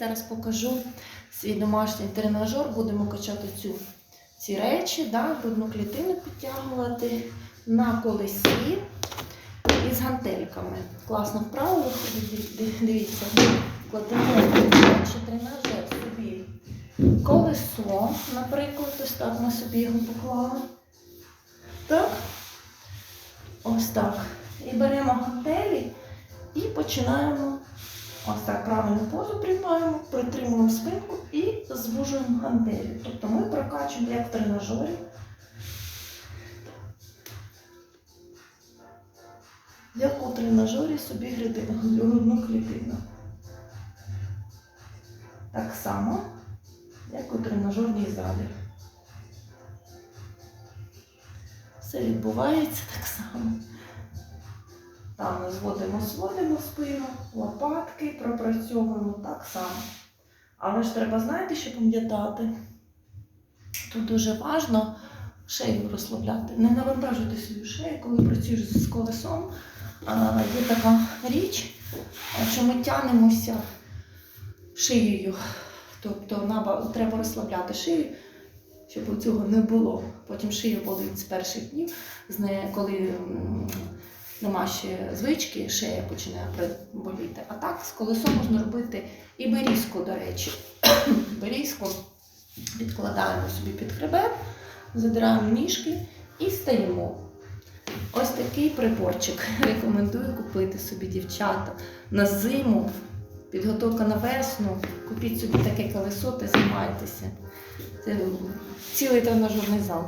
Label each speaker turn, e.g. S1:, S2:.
S1: зараз покажу свій домашній тренажер. Будемо качати цю, ці речі, да, грудну клітину підтягувати на колесі із гантельками. Класно вправо Дивіться, кладемо тренажер собі колесо, наприклад, ось так ми собі його поклали. Так. Ось так. І беремо гантелі і починаємо ось так правильну позу приймаємо, притримуємо спинку і звужуємо гантелі. Тобто ми прокачуємо як в тренажері. Як у тренажері собі грудну клітину. Так само, як у тренажерній залі. Все відбувається так само. Там ми зводимо, сводимо спину, лопатки, пропрацьовуємо так само. Але ж треба, знаєте, що пам'ятати? Тут дуже важливо шею розслабляти. Не навантажуйте свою шею, коли працюєш з колесом. Є така річ, що ми тянемося шиєю. Тобто наба- треба розслабляти шию, щоб цього не було. Потім шия болить з перших днів, коли м, звички, шия починає боліти. А так з колесом можна робити і берізку, до речі. берізку підкладаємо собі під хребет, задираємо ніжки і стаємо. Ось такий приборчик. Рекомендую купити собі дівчата на зиму. Підготовка на весну. Купіть собі таке колесо та займайтеся. Це цілий тренажерний зал.